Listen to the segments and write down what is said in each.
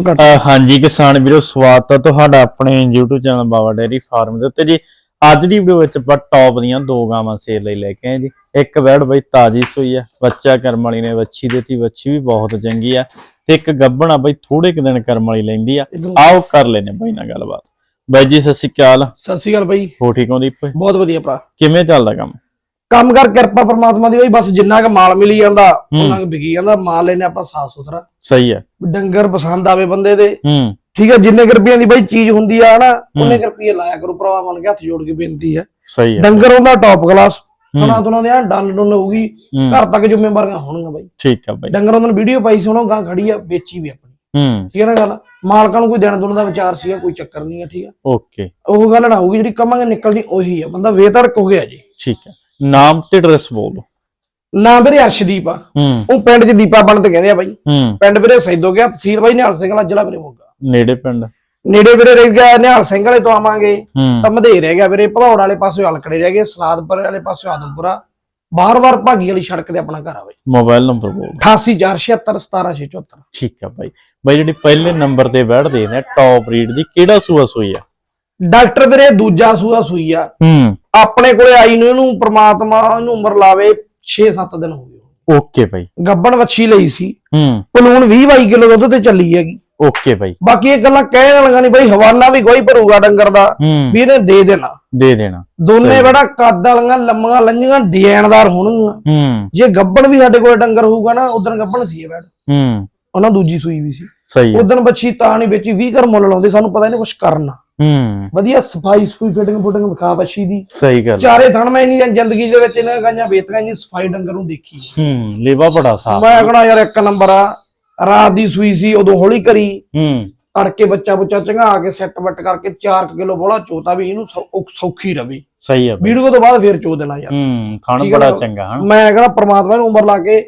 ਹਾਂਜੀ ਕਿਸਾਨ ਵੀਰੋ ਸਵਾਗਤ ਹੈ ਤੁਹਾਡਾ ਆਪਣੇ YouTube channel Baba Dairy Farm ਦੇ ਉੱਤੇ ਜੀ। ਅੱਜ ਦੀ ਵੀਡੀਓ ਵਿੱਚ ਆਪਾਂ ਟੌਪ ਦੀਆਂ ਦੋ ਗਾਵਾਂ ਸੇਲ ਲਈ ਲੈ ਕੇ ਆਏ ਜੀ। ਇੱਕ ਵੈੜ ਬਈ ਤਾਜੀ ਸੂਈ ਆ ਬੱਚਾ ਕਰਮ ਵਾਲੀ ਨੇ ਵੱਛੀ ਦਿੱਤੀ ਵੱਛੀ ਵੀ ਬਹੁਤ ਚੰਗੀ ਆ ਤੇ ਇੱਕ ਗੱਬਣ ਆ ਬਈ ਥੋੜੇ ਕੁ ਦਿਨ ਕਰਮ ਵਾਲੀ ਲੈਂਦੀ ਆ। ਆਓ ਕਰ ਲੈਨੇ ਬਈ ਨਾਲ ਗੱਲਬਾਤ। ਬਾਈ ਜੀ ਸਤਿ ਸ਼੍ਰੀ ਅਕਾਲ। ਸਤਿ ਸ਼੍ਰੀ ਅਕਾਲ ਬਾਈ। ਹੋ ਠੀਕ ਹੋ ਦੀਪ? ਬਹੁਤ ਵਧੀਆ ਭਰਾ। ਕਿਵੇਂ ਚੱਲਦਾ ਕੰਮ? ਕੰਮ ਕਰ ਕਿਰਪਾ ਪਰਮਾਤਮਾ ਦੀ ਬਾਈ ਬਸ ਜਿੰਨਾ ਕ ਮਾਲ ਮਿਲੀ ਜਾਂਦਾ ਉਹਨਾਂ ਕ ਵਿਕੀ ਜਾਂਦਾ ਮਾਲ ਲੈਨੇ ਆਪਾਂ ਸਾਫ਼ ਸੁਥਰਾ। ਸਹੀ ਆ। ਡੰਗਰ ਪਸੰਦ ਆਵੇ ਬੰਦੇ ਦੇ। ਹੂੰ। ਠੀਕ ਹੈ ਜਿੰਨੇ ਕੁ ਰੁਪਈਆਂ ਦੀ ਬਾਈ ਚੀਜ਼ ਹੁੰਦੀ ਆ ਨਾ ਉਹਨੇ ਕੁ ਰੁਪਈਏ ਲਾਇਆ ਕਰੋ ਭਰਾਵਾ ਮਨ ਕੇ ਹੱਥ ਜੋੜ ਕੇ ਬੇਨਤੀ ਹੈ ਸਹੀ ਆ। ਡੰਗਰ ਹੁੰਦਾ ਟੌਪ ਕਲਾਸ ਹੂੰ। ਉਹਨਾਂ ਤੋਂ ਦੇ ਡੰਨ ਡੁੰਨ ਹੋਊਗੀ ਹੂੰ। ਘਰ ਤੱਕ ਜ਼ਿੰਮੇਵਾਰੀਆਂ ਹੋਣਗੀਆਂ ਬਾਈ। ਠੀਕ ਆ ਬਾਈ। ਡੰਗਰ ਉਹਨਾਂ ਨੇ ਵੀਡੀਓ ਪਾਈ ਸੀ ਉਹਨਾਂ ਗਾਂ ਖੜੀ ਆ ਵੇਚੀ ਵੀ ਆਪਣੀ। ਹੂੰ। ਠੀਕ ਹੈ ਨਾ ਗੱਲ? ਮਾਲਕਾਂ ਨੂੰ ਕੋਈ ਦੇਣ ਦੁਣ ਦਾ ਵਿਚਾਰ ਸੀਗਾ ਕੋਈ ਚੱਕਰ ਨਹੀਂ ਹੈ ਠੀਕ ਹੈ ਓਕੇ। ਉਹ ਗੱਲ ਨਾ ਹੋਊਗੀ ਜਿਹੜੀ ਕਮਾਂਗੇ ਨਿਕਲਦੀ ਉਹੀ ਆ। ਬੰਦਾ ਵੇਤੜਕ ਹੋ ਗਿਆ ਜੀ ਠੀਕ ਆ। ਨਾਮ ਤੇ ਐਡਰੈਸ ਬੋਲ ਦਿਓ। ਨਾ ਵੀਰੇ ਅਰਸ਼ਦੀਪ ਆ। ਹੂੰ। ਉਹ ਪਿੰਡ 'ਚ ਦੀਪਾ ਬਣ ਤੇ ਕਹਿੰਦੇ ਆ ਬਾਈ। ਹੂੰ। ਪਿੰਡ ਵੀਰੇ ਸੈਦੋ ਗਿਆ ਤਹਿਸੀਲ ਬਾਈ ਨਿਹਾਲ ਸਿੰਘ ਵਾਲਾ ਜ਼ਿਲ੍ਹਾ ਵੀਰੇ ਮੋਗਾ ਨੇੜੇ ਪਿੰਡ। ਨੇੜੇ ਵੀਰੇ ਰਹਿ ਗਿਆ ਨਿਹਾਲ ਸਿੰਘ ਵਾਲੇ ਤੋਂ ਆਵਾਂਗੇ। ਤਾਂ ਮਧੇ ਰਹਿ ਗਿਆ ਵੀਰੇ ਭਦੌੜ ਵਾਲੇ ਪਾਸੇ ਹਲਕੜੇ ਰਹਿ ਗਏ ਸਲਾਦਪੁਰ ਵਾਲੇ ਪਾਸੇ ਆਦਮਪੁਰਾ। ਬਾਰ-ਬਾਰ ਭਾਗੀ ਵਾਲੀ ਸੜਕ ਤੇ ਆਪਣਾ ਘਰ ਆ ਬਾਈ। ਮੋਬਾਈਲ ਨੰਬਰ ਬੋਲ 8847717674 ਠੀਕ ਆ ਬਾਈ। ਬਾਈ ਜਿਹੜੀ ਪਹਿਲੇ ਨੰਬਰ ਤੇ ਬੈਠਦੇ ਨੇ ਟੌਪ ਰੀਡ ਦੀ ਕਿਹੜਾ ਸੂਆ ਸੂਈ ਆ? ਡਾਕਟਰ ਵੀਰੇ ਦੂਜਾ ਸੂਆ ਸੂਈ ਆ। ਹੂੰ। ਆਪਣੇ ਕੋਲੇ ਆਈ ਨੂੰ ਇਹਨੂੰ ਪ੍ਰਮਾਤਮਾ ਇਹਨੂੰ ਉਮਰ ਲਾਵੇ 6-7 ਦਿਨ ਹੋ ਗਏ ਓਕੇ ਬਾਈ। ਗੱਬਣ ਵੱਛੀ ਲਈ ਸੀ। ਹੂੰ। ਪਲੂਣ 20-22 ਕਿਲੋ ਦੁੱਧ ਤੇ ਚੱਲੀ ਹੈਗੀ। ਓਕੇ ਬਾਈ। ਬਾਕੀ ਇਹ ਗੱਲਾਂ ਕਹਿਣ ਵਾਲੀਆਂ ਨਹੀਂ ਬਾਈ ਹਵਾਨਾ ਵੀ ਕੋਈ ਭਰੂਗਾ ਡੰਗਰ ਦਾ ਵੀ ਇਹਨੇ ਦੇ ਦੇਣਾ। ਦੇ ਦੇਣਾ। ਦੋਨੇ ਬੜਾ ਕੱਦ ਵਾਲੀਆਂ ਲੰਮੀਆਂ ਲੰਜੀਆਂ ਡਿਜ਼ਾਈਨਦਾਰ ਹੋਣਗੀਆਂ। ਹੂੰ। ਜੇ ਗੱਬਣ ਵੀ ਸਾਡੇ ਕੋਲ ਡੰਗਰ ਹੋਊਗਾ ਨਾ ਉਦੋਂ ਗੱਬਣ ਸੀ ਇਹ ਬੈਡ ਹੂੰ। ਉਹਨਾਂ ਦੂਜੀ ਸੂਈ ਵੀ ਸੀ। ਸਹੀ ਉਦੋਂ ਬੱਚੀ ਤਾਂ ਨਹੀਂ ਵੇਚੀ 20 ਕਰ ਮੁੱਲ ਲਾਉਂਦੇ ਸਾਨੂੰ ਪਤਾ ਨਹੀਂ ਕੁਝ ਕਰਨਾ। ਹੂੰ। ਵਧੀਆ ਸਫ਼ਾਈ ਸਫੂਈ ਫਿਟਿੰਗ ਫੁਟਿੰਗ ਵਿਖਾ ਬੱਚੀ ਦੀ। ਸਹੀ ਗੱਲ ਚਾਰੇ ਥਣ ਮੈਂ ਨਹੀਂ ਜ਼ਿੰਦਗੀ ਦੇ ਵਿੱਚ ਇਹਨਾਂ ਗਾਈਆਂ ਵੇਤੀਆਂ ਨਹੀਂ ਸਫ਼ਾਈ ਡੰਗਰ ਨੂੰ ਦੇਖੀ। ਹੂੰ ਲੇਵਾ ਬੜਾ ਸਾਫ਼। ਮੈਂ ਕਹਣਾ ਯਾਰ ਇੱਕ ਨੰਬਰ ਆ ਰਾਤ ਦੀ ਸੂਈ ਸੀ ਉਦੋਂ ਹੌਲੀ ਕਰੀ। ਹੂੰ। ਤੜਕੇ ਬੱਚਾ ਬੁੱਚਾ ਚੰਗਾ ਕੇ ਸੈੱਟ ਬੱਟ ਕਰਕੇ 4 ਕਿਲੋ ਬੋਲਾ ਚੋਤਾ ਵੀ ਇਹਨੂੰ ਸੌਖੀ ਰਵੇ। ਸਹੀ ਆ ਵੀਡੀਓ ਤੋਂ ਬਾਅਦ ਫੇਰ ਚੋ ਦੇਣਾ ਯਾਰ। ਹੂੰ ਖਾਣ ਬੜਾ? ਚੰਗਾ ਹਨ? ਮੈਂ ਕਹਿੰਦਾ ਪ੍ਰਮਾਤਮਾ ਨੂੰ ਉਮਰ ਲਾ ਕੇ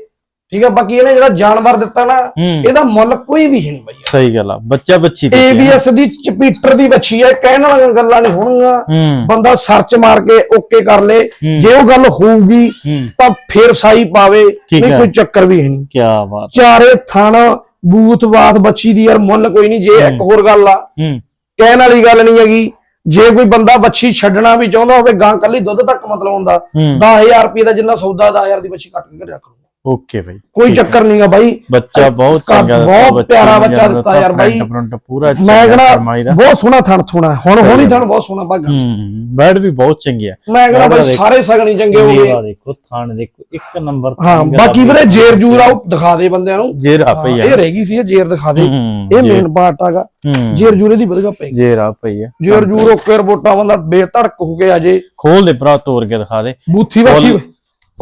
ਠੀਕ ਆ ਬਾਕੀ ਇਹਨੇ ਜਿਹੜਾ ਜਾਨਵਰ ਦਿੱਤਾ ਨਾ ਹੂੰ। ਇਹਦਾ ਮੁੱਲ ਕੋਈ ਵੀ ਨਹੀਂ ਬਈ ਸਹੀ ਗੱਲ ਆ ਬੱਚਾ ਬੱਚੀ ਦੀ ਏਬੀਐਸ ਦੀ ਚਪੀਟਰ ਦੀ ਬੱਚੀ ਹੈ ਕਹਿਣ ਵਾਲੀਆਂ ਗੱਲਾਂ ਨਹੀਂ ਹੋਣਗੀਆਂ। ਹੂੰ। ਬੰਦਾ ਸਰਚ ਮਾਰ ਕੇ ਓਕੇ ਕਰ ਲੇ। ਹੂੰ। ਜੇ ਉਹ ਗੱਲ ਹੋਊਗੀ ਹੂੰ। ਤਾਂ ਫੇਰ ਸਾਈ ਪਾਵੇ। ਨਹੀਂ ਹੈ। ਕੋਈ ਚੱਕਰ ਵੀ ਹੈ ਨਹੀਂ। ਕੀ ਬਾਤ। ਚਾਰੇ ਥਣ ਬੂਥਵਾਤ ਬੱਚੀ ਦੀ ਯਾਰ ਮੁੱਲ ਕੋਈ ਨਹੀਂ। ਜੇ ਇੱਕ ਹੋਰ ਗੱਲ ਆ ਹੂੰ। ਕਹਿਣ ਵਾਲੀ ਗੱਲ ਨਹੀਂ ਹੈਗੀ। ਜੇ ਕੋਈ ਬੰਦਾ ਬੱਚੀ ਛੱਡਣਾ ਵੀ ਚਾਹੁੰਦਾ ਹੋਵੇ ਗਾਂ ਕੱਲੀ ਦੁੱਧ ਤੱਕ ਮਤਲਬ ਹੁੰਦਾ। ਹੂੰ। 10000 ਰੁਪਏ ਦਾ ਜਿੰਨਾ ਸੌਦਾ 10000 ਦੀ ਬੱਚੀ ਕੱਟ ਕੇ ਰੱਖ ਲਓ ਓਕੇ ਬਾਈ ਕੋਈ ਚੱਕਰ ਨਹੀਂਗਾ ਬਾਈ। ਬੱਚਾ ਬਹੁਤ ਚੰਗਾ ਬਹੁਤ ਪਿਆਰਾ ਬੱਚਾ ਦਿੱਤਾ ਯਾਰ ਬਾਈ। ਪੂਰਾ ਮੈਂ ਕਹਿੰਦਾ ਬਹੁਤ ਸੋਹਣਾ ਥਣ ਥੁਣਾ ਹੁਣ ਹੋਣੀ ਥਣ ਬਹੁਤ ਸੋਹਣਾ ਭਾਗਾ। ਹੂੰ ਬੈਡ ਵੀ ਬਹੁਤ ਚੰਗੀ ਆ ਮੈਂ ਕਹਿੰਦਾ ਬਾਈ। ਸਾਰੇ ਸਗਣੀ ਚੰਗੇ ਹੋ ਗਏ। ਦੇਖੋ ਥਾਣ ਦੇਖੋ ਇੱਕ ਨੰਬਰ ਹਾਂ ਬਾਕੀ ਵੀਰੇ ਜੇਰ ਜੂਰ ਆ ਦਿਖਾ ਦੇ ਬੰਦਿਆਂ ਨੂੰ। ਜੇਰ ਆ ਪਈ ਆ। ਇਹ ਰਹਿ ਗਈ ਸੀ ਇਹ ਜੇਰ ਦਿਖਾ ਦੇ। ਇਹ ਮੇਨ ਪਾਰਟ ਆਗਾ। ਜੇਰ ਜੂਰੇ ਦੀ ਵਧਗਾ ਪਈ। ਜੇਰ ਆ ਪਈ ਆ। ਜੇਰ ਜੂਰ ਓਕੇ ਰਿਪੋਰਟਾਂ ਬੰਦਾ ਬੇਧੜਕ ਹੋ ਕੇ ਅਜੇ ਖੋਲ ਦੇ ਭਰਾ ਤੋੜ ਕੇ ਦਿਖਾ ਦੇ। ਬੂਥੀ ਬੱਚੀ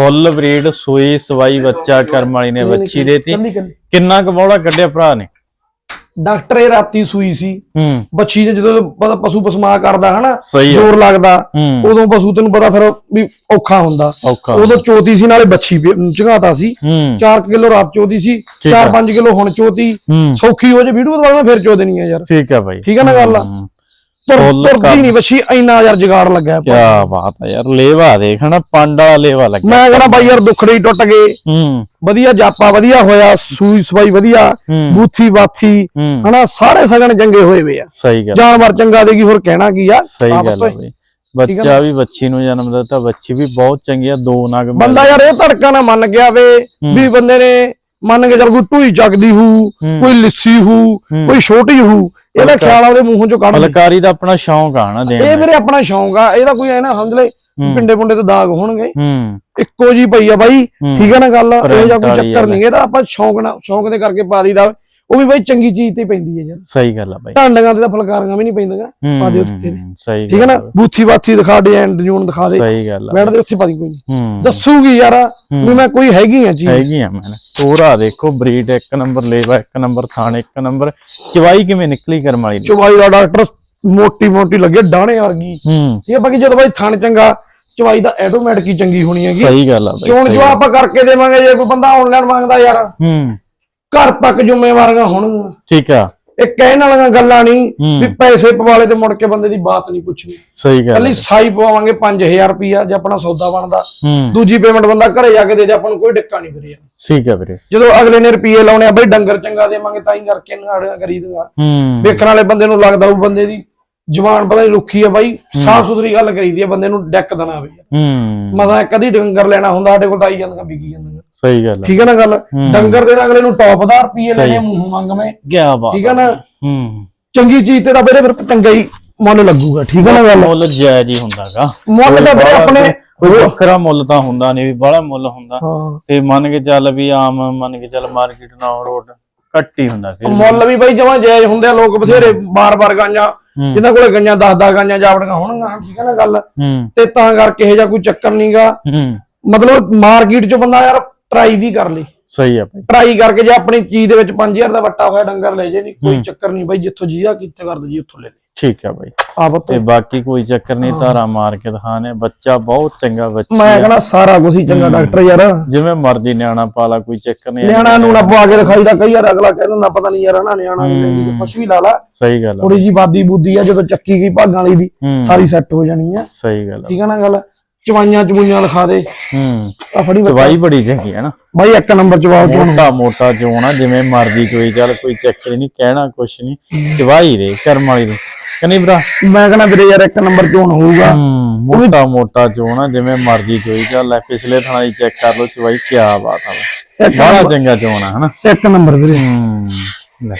ਫੁੱਲ ਬਰੀਡ ਸੂਈ ਸਵਾਈ ਬੱਚਾ ਕਰਮ ਵਾਲੀ ਨੇ ਬੱਚੀ ਦੇਤੀ। ਕਿੰਨਾ ਕੁ ਬੌੜਾ ਕੱਢਿਆ ਭਰਾ ਨੇ? ਡਾਕਟਰ ਇਹ ਰਾਤੀ ਸੂਈ ਸੀ। ਹੂੰ। ਬੱਚੀ ਨੇ ਜਦੋਂ ਪਤਾ ਪਸ਼ੂ ਪਸਮਾ ਕਰਦਾ ਹਨਾ? ਜ਼ੋਰ ਲੱਗਦਾ ਉਦੋਂ ਪਸ਼ੂ ਤੈਨੂੰ ਪਤਾ ਫਿਰ ਵੀ ਔਖਾ ਹੁੰਦਾ। ਉਦੋਂ ਚੋਤੀ ਸੀ ਨਾਲੇ ਬੱਚੀ ਵੀ ਚੰਗਾਤਾ ਸੀ। ਹੂੰ। 4 ਕਿਲੋ ਰਾਤ ਚੋਦੀ ਸੀ ਠੀਕ ਆ। 4-5 ਕਿਲੋ ਹੁਣ ਚੋਤੀ। ਸੌਖੀ ਹੋ ਜੇ ਵੀਡੀਓ ਮੈਂ ਫਿਰ ਚੋ ਦੇਣੀ ਆ ਯਾਰ। ਠੀਕ ਆ ਬਾਈ। ਠੀਕ ਆ ਨਾ ਗੱਲ? ਤੁਰਦੀ ਕਰ- ਨਹੀਂ ਬੱਚੀ ਇੰਨਾ ਯਾਰ ਜਗਾੜ ਲੱਗਾ ਕੀ ਬਾਤ ਆ ਯਾਰ ਲੇਵਾ ਦੇਖ ਹਨਾ ਪੰਡ ਵਾਲਾ ਲੇਵਾ ਲੱਗਿਆ। ਮੈਂ ਕਹਿੰਦਾ ਬਾਈ ਯਾਰ ਦੁਖੜੇ ਹੀ ਟੁੱਟ ਗਏ। ਹੂੰ। ਵਧੀਆ ਜਾਪਾ ਵਧੀਆ ਹੋਇਆ ਸੂਈ ਸਵਾਈ ਵਧੀਆ ਹੂੰ। ਬੂਥੀ ਬਾਥੀ ਹੂੰ। ਹਨਾ ਸਾਰੇ ਸਗਣ ਚੰਗੇ ਹੋਏ ਵੇ ਆ। ਸਹੀ ਗੱਲ। ਜਾਨਵਰ ਚੰਗਾ ਦੇਗੀ ਹੋਰ ਕਹਿਣਾ ਕੀ ਆ? ਸਹੀ ਗੱਲ ਹੈ ਬੱਚਾ ਵੀ ਬੱਚੀ ਨੂੰ ਜਨਮ ਦਿੱਤਾ ਬੱਚੀ ਵੀ ਬਹੁਤ ਚੰਗੀ ਆ ਦੋ ਨਗ ਬੰਦਾ ਯਾਰ ਇਹ ਧੜਕਾ ਨਾ ਮੰਨ ਗਿਆ ਵੇ ਵੀ ਬੰਦੇ ਨੇ ਮੰਨ ਕੇ ਚੱਲ ਕੋਈ ਢੂਈ ਚੱਕਦੀ ਹੂ। ਕੋਈ ਲਿੱਸੀ ਹੂੰ। ਕੋਈ ਛੋਟੀ ਹੂ ਇਹਦਾ ਖਿਆਲ ਉਹਦੇ ਮੂੰਹੋਂ ਚੋਂ ਕੱਢ। ਫਲਕਾਰੀ ਦਾ ਆਪਣਾ ਸ਼ੌਂਕ ਆ ਨਾ ਦੇਣ ਇਹ ਵੀਰੇ ਆਪਣਾ ਸ਼ੌਂਕ ਆ ਇਹਦਾ ਕੋਈ ਐ ਨਾ ਸਮਝ ਲੈ। ਪਿੰਡੇ ਪੁੰਡੇ ਤੇ ਦਾਗ ਹੋਣਗੇ ਇੱਕੋ ਜੀ ਪਈ ਆ ਬਾਈ। ਠੀਕ ਹੈ ਨਾ ਗੱਲ ਇਹ ਜਾਂ ਕੋਈ ਚੱਕਰ ਨਹੀਂ ਇਹਦਾ ਆਪਾਂ ਸ਼ੌਂਕ ਨਾਲ ਸ਼ੌਂਕ ਦੇ ਕਰਕੇ ਪਾ ਲਈਦਾ ਉਹ ਵੀ ਬਾਈ ਚੰਗੀ ਚੀਜ਼ ਤੇ ਪੈਂਦੀ ਹੈ ਯਾਰ। ਸਹੀ ਗੱਲ ਆ ਬਾਈ। ਢਾਂਡਾਂ ਤੇ ਤਾਂ ਫਲਕਾਰੀਆਂ ਵੀ ਨਹੀਂ ਪੈਂਦੀਆਂ ਪਾ ਦੇ ਉੱਤੇ ਸਹੀ ਠੀਕ ਹੈ ਨਾ? ਬੂਥੀ ਬਾਥੀ ਦਿਖਾ ਡਿਜ਼ਾਈਨ ਡਿਜ਼ਾਈਨ ਦਿਖਾ ਦੇ। ਸਹੀ ਗੱਲ ਆ ਬੈਠ ਦੇ ਉੱਥੇ ਪਾ ਦੀ ਕੋਈ ਦੱਸੂਗੀ ਯਾਰ ਵੀ ਮੈਂ ਕੋਈ ਹੈਗੀ ਆ ਚੀਜ਼। ਹੈਗੀ ਆ ਮੈਂ ਪੂਰਾ ਦੇਖੋ ਬਰੀਡ ਇੱਕ ਨੰਬਰ ਲੇਵਾ ਇੱਕ ਨੰਬਰ ਥਾਣ ਇੱਕ ਨੰਬਰ। ਚਵਾਈ ਕਿਵੇਂ ਨਿਕਲੀ ਕਰਮ ਵਾਲੀ? ਦੀ ਚਵਾਈ ਦਾ ਡਾਕਟਰ ਮੋਟੀ ਮੋਟੀ ਲੱਗੇ ਡਾਣੇ ਵਰਗੀ। ਠੀਕ ਹੈ ਬਾਕੀ ਜਦੋਂ ਬਾਈ ਥਣ ਚੰਗਾ ਚਵਾਈ ਦਾ ਆਟੋਮੈਟਿਕ ਹੀ ਚੰਗੀ ਹੋਣੀ ਹੈਗੀ। ਸਹੀ ਗੱਲ ਆ ਬਾਈ ਸਹੀ ਜੋ। ਆਪਾਂ ਕਰਕੇ ਦੇਵਾਂਗੇ ਜੇ ਕੋਈ ਬੰਦਾ ਆਨਲਾਈਨ ਮੰਗਦਾ ਯਾਰ। ਹੂੰ। ਘਰ ਤੱਕ ਜ਼ਿੰਮੇਵਾਰੀਆਂ ਹੋਣਗੀਆਂ। ਠੀਕ ਆ। ਇਹ ਕਹਿਣ ਵਾਲੀਆਂ ਗੱਲਾਂ ਨਹੀਂ। ਵੀ ਪੈਸੇ ਪਵਾਲੇ ਤੇ ਮੁੜ ਕੇ ਬੰਦੇ ਦੀ ਬਾਤ ਨਹੀਂ ਪੁੱਛਣੀ। ਸਹੀ ਗੱਲ ਕੱਲੀ ਸਾਈ ਪਵਾਵਾਂਗੇ 5000 ਰੁਪਿਆ ਜੇ ਆਪਣਾ ਸੌਦਾ ਬਣਦਾ। ਦੂਜੀ ਪੇਮੈਂਟ ਬੰਦਾ ਘਰੇ ਜਾ ਕੇ ਦੇ ਦੇ ਆਪਾਂ ਨੂੰ ਕੋਈ ਡਿੱਕਾ ਨਹੀਂ ਕਰਿਆ ਠੀਕ ਹੈ ਵੀਰੇ। ਜਦੋਂ ਅਗਲੇ ਨੇ ਰੁਪਏ ਲਾਉਣੇ ਆ ਬਈ ਡੰਗਰ ਚੰਗਾ ਦੇਵਾਂਗੇ ਤਾਂ ਹੀ ਕਰਕੇ ਨਾੜੀਆਂ ਕਰੀ ਦੂੰਗਾ ਵੇਖਣ ਵਾਲੇ ਬੰਦੇ ਨੂੰ ਲੱਗਦਾ ਉਹ ਬੰਦੇ ਦੀ। ਜਵਾਨ ਪਤਾ ਨਹੀਂ ਰੁੱਖੀ ਆ ਬਾਈ। ਸਾਫ਼ ਸੁਥਰੀ ਗੱਲ ਕਰੀਦੀ ਆ ਬੰਦੇ ਨੂੰ ਡੈਕ ਦੇਣਾ ਬਈ ਮਸਾਂ ਕਦੀ ਡੰਗਰ ਲੈਣਾ ਹੁੰਦਾ ਸਾਡੇ ਕੋਲ ਤਾਂ ਆਈ ਜਾਂਦੀਆਂ ਵਿਕੀ ਜਾਂਦੀਆਂ। ਸਹੀ ਗੱਲ ਠੀਕ ਹੈ ਨਾ ਗੱਲ? ਡੰਗਰ ਦੇ ਅਗਲੇ ਨੂੰ ਟੌਪ ਦਾ ਰੁਪਏ ਲੈਣੇ ਮੂੰਹ ਮੰਗਵੇਂ ਕੀ ਬਾਤ ਠੀਕ ਹੈ ਨਾ? ਹੂੰ। ਚੰਗੀ ਚੀਜ਼ ਤੇ ਤਾਂ ਵੀਰੇ ਫਿਰ ਚੰਗਾ ਹੀ ਮੁੱਲ ਲੱਗੂਗਾ ਠੀਕ ਹੈ ਨਾ ਗੱਲ? ਮੁੱਲ ਜਾਇਜ਼ ਹੀ ਹੁੰਦਾਗਾ। ਮੁੱਲ ਤਾਂ ਵੀਰੇ ਆਪਣੇ ਕੋਈ ਵੱਖਰਾ ਮੁੱਲ ਤਾਂ ਹੁੰਦਾ ਨਹੀਂ ਵੀ ਬੜਾ ਮੁੱਲ ਹੁੰਦਾ। ਤੇ ਮੰਨ ਕੇ ਚੱਲ ਵੀ ਆਮ ਮੰਨ ਕੇ ਚੱਲ ਮਾਰਕੀਟ ਨਾਲ ਰੋਡ ਘੱਟ ਹੀ ਹੁੰਦਾ ਫਿਰ। ਮੁੱਲ ਵੀ ਬਾਈ ਜਮਾਂ ਜਾਇਜ਼ ਹੁੰਦੇ ਆ ਲੋਕ ਬਥੇਰੇ ਬਾਰ-ਬਾਰ ਗਾਂਆਂ ਹੂੰ। ਜਿਨ੍ਹਾਂ ਕੋਲੇ ਗਾਂਆਂ 10-10 ਗਾਂਆਂ ਜਾਵੜੀਆਂ ਹੋਣਗੀਆਂ ਠੀਕ ਹੈ ਨਾ ਗੱਲ? ਤੇ ਤਾਂ ਕਰਕੇ ਇਹ ਜਿਹਾ ਕੋਈ ਚੱਕਰ ਨਹੀਂਗਾ ਮਤਲਬ ਮਾਰਕੀਟ 'ਚ ਬੰਦਾ ਯਾਰ ਟਰਾਈ ਵੀ ਕਰ ਲਈ। ਸਹੀ ਆ ਭਾਈ। ਟਰਾਈ ਕਰਕੇ ਜੇ ਆਪਣੀ ਚੀਜ਼ ਦੇ ਵਿੱਚ 5000 ਦਾ ਵੱਟਾ ਹੋਇਆ ਡੰਗਰ ਲੈ ਜੇ ਨਹੀਂ ਕੋਈ ਚੱਕਰ ਨਹੀਂ ਬਾਈ ਜਿੱਥੋਂ ਜੀਆ ਕੀਤੇ ਕਰਦ ਜੀ ਉੱਥੋਂ ਲੈ ਲੈ ਠੀਕ ਆ ਭਾਈ ਆ ਪੁੱਤ। ਤੇ ਬਾਕੀ ਕੋਈ ਚੱਕਰ ਨਹੀਂ ਧਾਰਾ ਮਾਰ ਕੇ ਦਿਖਾਣੇ ਬੱਚਾ ਬਹੁਤ ਚੰਗਾ ਬੱਚਾ ਮੈਂ ਕਹਿੰਦਾ ਸਾਰਾ ਕੁਝ ਹੀ ਚੰਗਾ ਡਾਕਟਰ ਯਾਰ। ਜਿਵੇਂ ਮਰਜ਼ੀ ਨਿਆਣਾ ਪਾਲਾ ਕੋਈ ਚੱਕਰ ਨਹੀਂ ਨਿਆਣਾ ਨੂੰ ਨਾ ਪਵਾ ਕੇ ਦਿਖਾਈਦਾ ਕਈ ਵਾਰ ਅਗਲਾ ਕਹਿੰਦਾ ਨਾ ਪਤਾ ਨਹੀਂ ਯਾਰ ਹਨਾ ਨਿਆਣਾ ਕੁਛ ਵੀ ਲਾ ਲਾ। ਸਹੀ ਗੱਲ ਥੋੜੀ ਜੀ ਬਾਦੀ ਬੁੱਧੀ ਆ ਜਦੋਂ ਚੱਕੀ ਗਈ ਭਾਗਾਂ ਵਾਲੀ ਦੀ ਸਾਰੀ ਸੈੱਟ ਹੋ ਜਾਣੀ ਆ। ਸਹੀ ਗੱਲ ਠੀਕ ਆ ਨਾ ਗੱਲ? ਚਵਾਈਆਂ ਚਮੂਈਆਂ ਲਿਖਾ ਦੇ। ਹੂੰ। ਆ ਫੜੀ ਬੱਚਾ। ਚਵਾਈ ਬੜੀ ਚੰਗੀ ਹੈ ਨਾ। ਬਾਈ ਇੱਕ ਨੰਬਰ ਚਵਾਓ ਤੂੰ ਮੋਟਾ ਮੋਟਾ ਜੋਣਾ ਜਿਵੇਂ ਮਰਜ਼ੀ ਕੋਈ ਚੱਲ ਕੋਈ ਚੱਕਰ ਨਹੀਂ ਕਹਿਣਾ ਕੁਛ ਨਹੀਂ। ਚਵਾਈ ਦੇ ਕਰਮ ਵਾਲੀ ਦੀ। ਕਨੀ ਭਰਾ? ਮੈਂ ਕਹਿੰਦਾ ਵੀਰੇ ਯਾਰ ਇੱਕ ਨੰਬਰ ਚੋਣ ਹੋਊਗਾ। ਹੂੰ ਮੋਟਾ ਮੋਟਾ ਜੋਣਾ ਜਿਵੇਂ ਮਰਜ਼ੀ ਕੋਈ ਚੱਲ ਲੈ ਪਿਛਲੇ ਥਾਣਾ ਦੀ ਚੈੱਕ ਕਰ ਲਓ ਚਵਾਈ ਕੀ ਬਾਤ ਆ। ਇੱਕ ਬੜਾ ਚੰਗਾ ਜੋਣਾ ਹਨਾ? ਇੱਕ ਨੰਬਰ ਵੀਰੇ। ਹੂੰ ਲੈ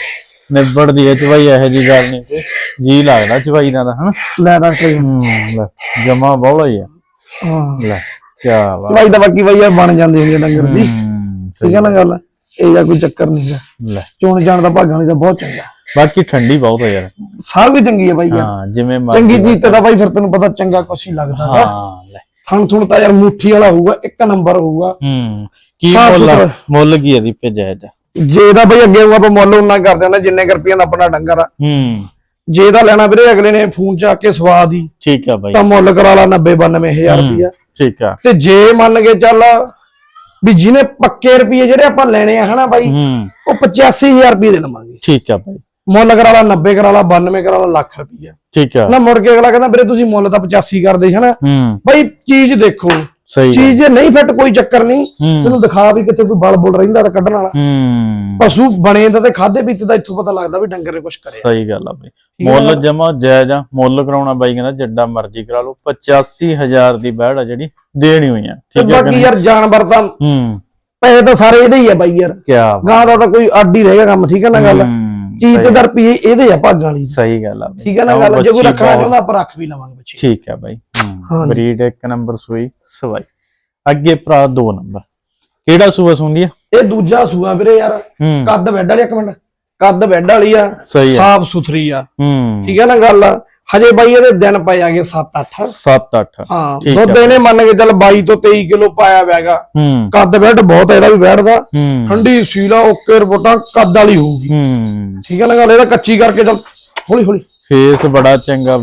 ਨਿਬੜਦੀ ਹੈ ਚਵਾਈ ਇਹੋ ਜੀ ਗੱਲ ਨਹੀਂ। ਜੀ ਲੱਗਦਾ ਚਵਾਈ ਦਾ ਤਾਂ ਹਨਾ? ਲੈ ਡਾਕਟਰ ਜੀ। ਹੂੰ ਲੈ ਜਮਾ ਬੌਲਾ ਹੀ ਆ। ਹਾਂ। ਲੈ ਕੀ ਬਾਤ। ਬਾਈ ਤਾਂ ਬਾਕੀ ਬਾਈ ਯਾਰ ਬਣ ਜਾਂਦੀ ਹੁੰਦੀ ਆ ਡੰਗਰ ਦੀ। ਹੂੰ ਠੀਕ ਆ ਨਾ ਗੱਲ। ਇਹ ਜਾਂ ਕੋਈ ਚੱਕਰ ਨਹੀਂਗਾ ਲੈ। ਚੋਣ ਜਾਣ ਦਾ ਭਾਗਾਂ ਤਾਂ ਬਹੁਤ ਚੰਗਾ। ਬਾਕੀ ਠੰਡੀ ਬਹੁਤ ਹੈ ਯਾਰ। ਸਾਰ ਵੀ ਚੰਗੀ ਹੈ ਯਾਰ। ਹਾਂ ਜਿਵੇਂ ਚੰਗੀ ਚੀਜ਼ ਤੇ ਤਾਂ ਬਾਈ ਫਿਰ ਤੈਨੂੰ ਪਤਾ ਚੰਗਾ ਕੁਛ ਹੀ ਲੱਗਦਾ। ਹਾਂ ਲੈ। ਥਣ ਥੁਣ ਤਾਂ ਯਾਰ ਮੁੱਠੀ ਵਾਲਾ ਹੋਊਗਾ ਇੱਕ ਨੰਬਰ ਹੋਊਗਾ। ਹੂੰ ਕੀ ਮੁੱਲ। ਮੁੱਲ ਕੀ ਇਹਦੀ ਭੇਜਿਆ ਇਹਦਾ ਜੇ ਇਹਦਾ ਬਾਈ ਅੱਗੇ ਹੋਊਗਾ ਆਪਾਂ ਮੁੱਲ ਉਹਨਾਂ ਕਰ ਦਿੰਦਾ ਜਿੰਨੇ ਰੁਪਈਆਂ ਦਾ ਆਪਣਾ ਡੰਗਰ ਆ। ਹੂੰ। ਜੇ ਇਹਦਾ ਲੈਣਾ ਵੀਰੇ ਅਗਲੇ ਨੇ ਫੋਨ ਚ ਆ ਕੇ ਸਵਾਦ ਹੀ ਠੀਕ ਆ ਬਾਈ। ਤਾਂ ਮੁੱਲ ਕਰਾ ਲਾ 90 92000 ਰੁਪਈਆ। ਠੀਕ ਆ। ਤੇ ਜੇ ਮੰਨ ਕੇ ਚੱਲ ਵੀ ਜਿਹਨੇ ਪੱਕੇ ਰੁਪਏ ਜਿਹੜੇ ਆਪਾਂ ਲੈਣੇ ਆ ਹਨਾ ਬਾਈ ਉਹ 85000 ਰੁਪਏ ਦੇ ਲਵਾਂਗੇ ਠੀਕ ਆ ਬਾਈ। ਮੁੱਲ ਕਰਾ ਲਾ 90 ਕਰਾ ਲਾ 92 ਕਰਾ ਲਾ ਲੱਖ ਰੁਪਈਆ। ਠੀਕ ਆ। ਨਾ ਮੁੜ ਕੇ ਅਗਲਾ ਕਹਿੰਦਾ ਵੀਰੇ ਤੁਸੀਂ ਮੁੱਲ ਤਾਂ 85 ਕਰਦੇ ਹਨਾ? ਬਾਈ ਚੀਜ਼ ਦੇਖੋ। ਸਹੀ ਚੀਜ਼ ਜੇ ਨਹੀਂ ਫਿੱਟ ਕੋਈ ਚੱਕਰ ਨਹੀਂ। ਤੈਨੂੰ ਦਿਖਾ ਵੀ ਕਿਤੇ ਕੋਈ ਬਲ ਬੁਲ ਰਹਿੰਦਾ ਤਾਂ ਕੱਢਣ ਵਾਲਾ। ਹੂੰ। ਪਸ਼ੂ ਬਣੇ ਦਾ ਤੇ ਖਾਦੇ ਪੀਤੇ ਦਾ ਇੱਥੋਂ ਪਤਾ ਲੱਗਦਾ ਵੀ ਡੰਗਰ ਨੇ ਕੁਝ ਕਰਿਆ। ਸਹੀ ਗੱਲ ਆ ਬਾਈ। ਮੁੱਲ ਜਮਾ ਜਾਇਜ਼ ਆ ਮੁੱਲ ਕਰਾਉਣਾ ਬਾਈ ਕਹਿੰਦਾ ਜਿੱਡਾ ਮਰਜ਼ੀ ਕਰਾ ਲਓ। 85000 ਦੀ ਬੈੜ ਆ ਜਿਹੜੀ ਦੇਣੀ ਹੋਈ ਆ ਠੀਕ ਆ ਬਾਕੀ ਯਾਰ ਜਾਨਵਰ ਤਾਂ ਹੂੰ। ਪੈਸੇ ਤਾਂ ਸਾਰੇ ਇਹਦੇ ਹੀ ਆ ਬਾਈ ਯਾਰ। ਕੀ ਗਾਂ ਦਾ ਤਾਂ ਕੋਈ ਅੱਡ ਹੀ ਰਹੇਗਾ ਕੰਮ ਠੀਕ ਹੈ ਨਾ ਗੱਲ? ਹੂੰ ਚੀਜ਼ ਤੇ ਦਰ ਇਹਦੇ ਆ ਭਾਗਾਂ ਵਾਲੀ। ਸਹੀ ਗੱਲ ਆ ਠੀਕ ਹੈ ਨਾ ਗੱਲ? ਜੇ ਕੋਈ ਰੱਖਣਾ ਚਾਹੁੰਦਾ ਆਪਾਂ ਰੱਖ ਵੀ ਲਵਾਂਗੇ ਬੱਚੇ। ਠੀਕ ਹੈ ਬਾਈ। ਹਾਂ। ਬਰੀਡ ਇੱਕ ਨੰਬਰ ਸੂਈ ਸਵਾਈ। ਅੱਗੇ ਭਰਾ ਦੋ ਨੰਬਰ। ਕਿਹੜਾ ਸੂਆ ਸੁਣਦੀ ਆ? ਇਹ ਦੂਜਾ ਸੂਆ ਵੀਰੇ ਯਾਰ। ਹੂੰ। ਕੱਦ ਬੈੱਡ ਵਾਲੀ ਇੱਕ ਮਿੰਟ। ਕੱਦ ਬੈੱਡ ਵਾਲੀ ਆ ਸਹੀ ਆ। ਸਾਫ਼ ਸੁਥਰੀ ਆ। ਹੂੰ। ਠੀਕ ਹੈ ਨਾ ਗੱਲ? ਹਜੇ ਬਾਈ ਇਹਦੇ ਦਿਨ ਪਏ ਆਗੇ 7-8 7 8 ਹਾਂ ਠੀਕ ਦੁੱਧ ਇਹਨੇ ਮੰਨ ਕੇ ਚੱਲ 22 ਤੋਂ 23 ਕਿਲੋ ਪਾਇਆ ਵੈਗਾ ਹੂੰ। ਕੱਦ ਬੈੱਡ ਬਹੁਤ ਆ ਇਹਦਾ ਵੀ ਬੈਠਦਾ ਹੂੰ। ਠੰਡੀ ਸੀਲਾ ਓਕੇ ਰਿਪੋਰਟਾਂ ਕੱਦ ਵਾਲੀ ਹੋਊਗੀ। ਹੂੰ। ਠੀਕ ਹੈ ਨਾ ਗੱਲ? ਇਹਦਾ ਕੱਚੀ ਕਰਕੇ ਚੱਲ ਹੌਲੀ ਹੌਲੀ ਫੇਸ ਬੜਾ ਚੰਗਾ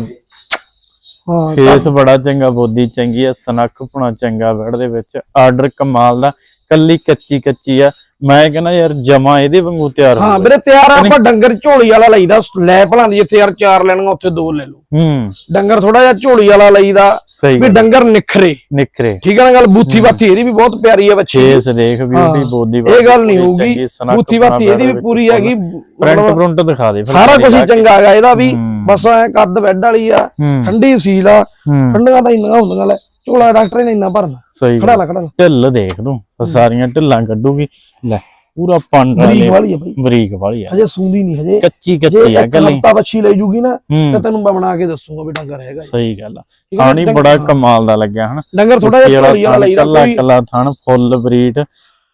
ਹਾਂ ਫੇਸ ਬੜਾ ਚੰਗਾ ਬੋਦੀ ਚੰਗੀ ਆ ਸਨੱਖ ਪੁਣਾ ਚੰਗਾ ਬੈੜ ਦੇ ਵਿੱਚ। ਆਰਡਰ ਕਮਾਲ ਦਾ ਕੱਲੀ ਕੱਚੀ ਕੱਚੀ ਆ। ਮੈਂ ਕਹਿੰਦਾ ਯਾਰ ਜਮਾ ਇਹਦੇ ਵਾਂਗੂ ਤਿਆਰ ਹੋ ਹਾਂ ਵੀਰੇ ਤਿਆਰ ਆ ਆਪਾਂ ਡੰਗਰ ਝੋਲੀ ਵਾਲਾ ਲਈਦਾ। ਲੈ ਭਲਾਂ ਦੀ ਜਿੱਥੇ ਯਾਰ ਚਾਰ ਲੈਣੀਆਂ ਉੱਥੇ ਦੋ ਲੈ ਲਓ। ਹੂੰ। ਡੰਗਰ ਥੋੜਾ ਜਿਹਾ ਝੋਲੀ ਵਾਲਾ ਲਈਦਾ ਵੀ ਡੰਗਰ ਨਿਖਰੇ। ਨਿਕਰੇ ਠੀਕ ਹੈ ਨਾ ਗੱਲ? ਬੂਥੀ ਬਾਥੀ ਇਹਦੀ ਵੀ ਬਹੁਤ ਪਿਆਰੀ ਆ ਬੱਚੇ। ਫੇਸ ਦੇਖ ਬਿਊਟੀ ਬੋਦੀ ਇਹ ਗੱਲ ਨਹੀਂ ਹੋਊਗੀ। ਬੂਥੀ ਬਾਥੀ ਇਹਦੀ ਵੀ ਪੂਰੀ ਹੈਗੀ। ਪ੍ਰਿੰਟ ਪ੍ਰਿੰਟ ਦਿਖਾ ਦੇ ਸਾਰਾ ਕੁਝ ਹੀ ਚੰਗਾ ਹੈਗਾ ਇਹਦਾ ਵੀ। ਹੂੰ। ਬਸ ਐ ਕੱਦ ਬੈੱਡ ਵਾਲੀ ਆ ਹੂੰ। ਠੰਡੀ ਸੀਲ ਆ ਹੂੰ। ਠੰਡੀਆਂ ਤਾਂ ਇੰਨੀਆਂ ਹੁੰਦੀਆਂ ਲੈ ਝੋਲਾ ਡਾਕਟਰ ਨੇ ਇੰਨਾ ਭਰਨਾ। ਸਹੀ ਖੜਾ ਲਾ ਖੜਾ ਲਾ। ਢਿੱਲ ਦੇਖ ਤੂੰ ਆਹ ਸਾਰੀਆਂ ਢਿੱਲਾਂ ਕੱਢੂਗੀ। ਲੈ ਪੂਰਾ ਪੰਡ ਬਰੀਕ ਵਾਲੀ ਆ ਬਾਈ। ਬਰੀਕ ਵਾਲੀ ਆ। ਹਜੇ ਸੂੰਦੀ ਨਹੀਂ ਹਜੇ। ਕੱਚੀ ਜੇ ਕੱਚੀ ਆ ਇੱਕ ਗੱਲੀ। ਹਫਤਾ ਬੱਚੀ ਲੈ ਜੂਗੀ ਨਾ ਤੇ ਹੂੰ ਤੈਨੂੰ ਮੈਂ ਬਣਾ ਕੇ ਦੱਸੂਗਾ ਵੀ ਡੰਗਰ ਹੈਗਾ ਜੀ। ਸਹੀ ਗੱਲ ਆ? ਖਾਣੀ ਬੜਾ ਕਮਾਲ ਦਾ ਲੱਗਿਆ ਹਨਾ। ਡੰਗਰ ਥੋੜਾ ਜਿਹਾ ਕੱਲਾ ਕੋਈ। ਕੱਲਾ ਥਣ ਫੁੱਲ ਬਰੀਡ।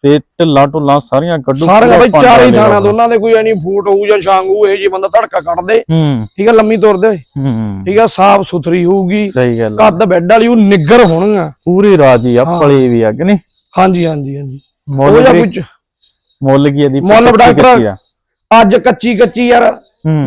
ਤੇ ਢਿੱਲਾਂ ਢੁੱਲਾਂ ਸਾਰੀਆਂ ਕੱਢੂ ਸਾਰੇ ਪੂਰਾ ਬਾਈ ਚਾਰੇ ਹੀ ਥਾਣਾ। ਦੋਨਾਂ ਦੇ ਕੋਈ ਐ ਨਹੀਂ ਫੂਟ ਹੋਊ ਜਾਂ ਹੋਊ ਇਹ ਜੀ ਬੰਦਾ ਧੜਕਾ ਕੱਢ ਦੇ। ਠੀਕ ਆ ਲੰਮੀ ਤੁਰਦੇ ਠੀਕ ਆ ਸਾਫ਼ ਸੁਥਰੀ ਹੋਊਗੀ। ਸਹੀ ਗੱਲ। ਕੱਦ ਬੈੱਡ ਵਾਲੀ ਉਹ ਨਿੱਗਰ ਹੋਣਗੀਆਂ। ਪੂਰੀ ਰਾਜੀ ਆ ਪਲੀ ਵੀ ਅੱਗ ਨਹੀਂ? ਹਾਂਜੀ ਹਾਂਜੀ ਹਾਂਜੀ। ਮੁੱਲ ਜਾਂ ਕੁਝ ਮੁੱਲ ਕੀ ਇਹਦੀ ਮੁੱਲ ਡਾਕਟਰ-। ਅੱਜ ਕੱਚੀ ਕੱਚੀ ਯਾਰ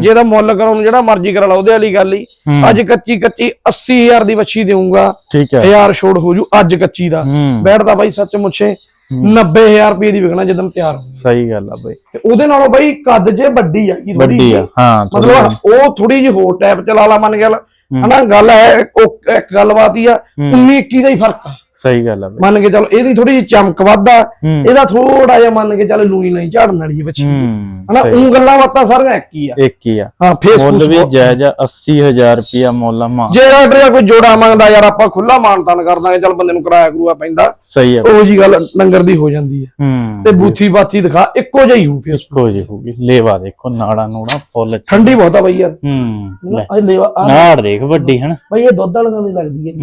ਜਿਹਦਾ ਮੁੱਲ ਕਰਾਉਣ ਜਿਹੜਾ ਮਰਜ਼ੀ ਕਰਾ ਲਾ ਉਹਦੇ ਵਾਲੀ ਗੱਲ ਹੀ। ਅੱਜ ਕੱਚੀ ਕੱਚੀ 80000 ਦੀ ਵੱਛੀ ਦੇਊਂਗਾ। ਠੀਕ ਹੈ 1000 ਛੋੜ ਹੋ ਜੂ ਅੱਜ ਕੱਚੀ ਦਾ। ਬੈਠਦਾ ਬਾਈ ਸੱਚ ਮੁੱਛੇ। 90000 ਰੁਪਏ ਦੀ ਵਿਕਣਾ ਜਦੋਂ ਤਿਆਰ ਸਹੀ ਗੱਲ ਆ ਬਈ। ਤੇ ਉਹਦੇ ਨਾਲੋਂ ਬਈ ਕੱਦ ਜੇ ਵੱਡੀ ਹੈਗੀ ਥੋੜੀ ਵੱਡੀ ਆ ਹਾਂ। ਮਤਲਬ ਉਹ ਥੋੜੀ ਜਿਹੀ ਹੋਰ ਟਾਈਪ ਚ ਲਾਲਾ ਮੰਨ ਗਿਆ ਹਨਾ ਗੱਲ ਹੈ ਉਹ ਇੱਕ ਗੱਲਬਾਤ ਹੀ ਆ 19 21 ਦਾ ਹੀ ਫ਼ਰਕ ਆ। ਸਹੀ ਗੱਲ ਆ ਮੰਨ ਕੇ ਚੱਲ ਇਹਦੀ ਥੋੜੀ ਜਿਹੀ ਚਮਕ ਵੱਧ ਇਹਦਾ ਥੋੜਾ ਜਿਹਾ ਮੰਨ ਕੇ ਚੱਲ ਲੂਈ ਨਹੀਂ ਝਾੜਨ ਵਾਲੀ ਬੱਚੀ ਹਨਾ ਉਹ ਗੱਲਾਂ ਬਾਤਾਂ ਸਾਰੀਆਂ ਇੱਕ ਹੀ ਆ। ਇੱਕ ਹੀ ਆ। ਹਾਂ ਮੁੱਲ ਫੇਸਬੁੱਕ ਵੀ ਜਾਇਜ਼ ਆ 80000 ਰੁਪਿਆ ਮੁੱਲ ਆ ਮਾਂ ਜੇ ਆਰਡਰ ਕੋਈ ਜੋੜਾ ਮੰਗਦਾ ਯਾਰ ਆਪਾਂ ਖੁੱਲਾ ਮਾਨਤਾਨ ਕਰ ਦਾਂਗੇ ਚੱਲ ਬੰਦੇ ਨੂੰ ਕਿਰਾਇਆ ਕਰੂਆ ਪੈਂਦਾ। ਸਹੀ ਆ। ਉਹ ਜੀ ਗੱਲ ਲੰਗਰ ਦੀ ਹੋ ਜਾਂਦੀ ਹੈ। ਤੇ ਬੂਥੀ ਬਾਥੀ ਦਿਖਾ ਇੱਕੋ ਜਿਹੀ ਹੋ ਫੇਸਬੁੱਕ ਕੋ ਜੀ ਹੋਗੀ ਲੇਵਾ ਦੇਖੋ ਨਾੜਾ ਨੂੜਾ ਫੁੱਲ ਠੰਡੀ ਬਹੁਤ ਆ ਬਈ ਯਾਰ। ਹੂੰ ਲੈਵਾ ਨਾੜ ਦੇਖ ਵੱਡੀ ਹਨ। ਬਈ ਇਹ ਦੁੱਧ ਵਾਲਿਆਂ ਦੀ ਲੱਗਦੀ ਹੈ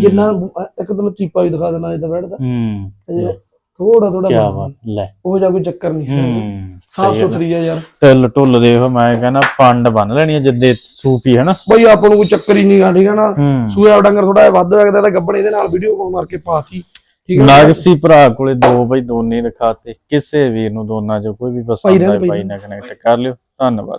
ਜਿੰਨਾ ਇੱਕ ਤੈਨੂੰ ਚੀਪਾ ਵੀ ਦਿਖਾ ਦੇਣਾ ਇਹਦਾ ਬੈਠਦਾ। ਹੂੰ ਥੋੜਾ ਥੋੜਾ ਕੀ ਬਾਤ ਲੈ। ਉਹ ਜਾ ਕੋਈ ਚੱਕਰ ਨਹੀਂ ਹੈ ਹੂੰ ਸਾਫ਼ ਸੁਥਰੀ ਆ ਯਾਰ। ਟਿੱਲ ਟੁੱਲ ਦੇਖ ਮੈਂ ਕਹਿੰਦਾ ਪੰਡ ਬੰਨ ਲੈਣੀ ਆ ਜਿੱਦੇ ਸੂਪੀ ਹਨਾ? ਬਈ ਆਪਾਂ ਨੂੰ ਕੋਈ ਚੱਕਰ ਹੀ ਨਹੀਂ ਆ ਠੀਕ ਹੈ ਨਾ? ਹੂੰ। ਸੂਆ ਡੰਗਰ ਥੋੜਾ ਜਿਹਾ ਵੱਧ ਲੱਗਦਾ ਤਾਂ ਗੱਬਣ ਇਹਦੇ ਨਾਲ ਵੀਡੀਓ ਕਾਲ ਮਾਰ ਕੇ ਪਾਤੀ ਹੈ ਨਾਗਸੀ ਭਰਾ ਕੋਲੇ ਦੋ ਬਈ ਦੋਨੇ ਦਿਖਾਤੇ ਕਿਸੇ ਵੀਰ ਨੂੰ ਦੋਨਾਂ ਚੋਂ ਕੋਈ ਵੀ ਪਸੰਦ ਆਏ ਭਾਈ ਬਾਈ ਨਾਲ ਕਨੈਕਟ ਕਰ ਲਿਓ। ਧੰਨਵਾਦ।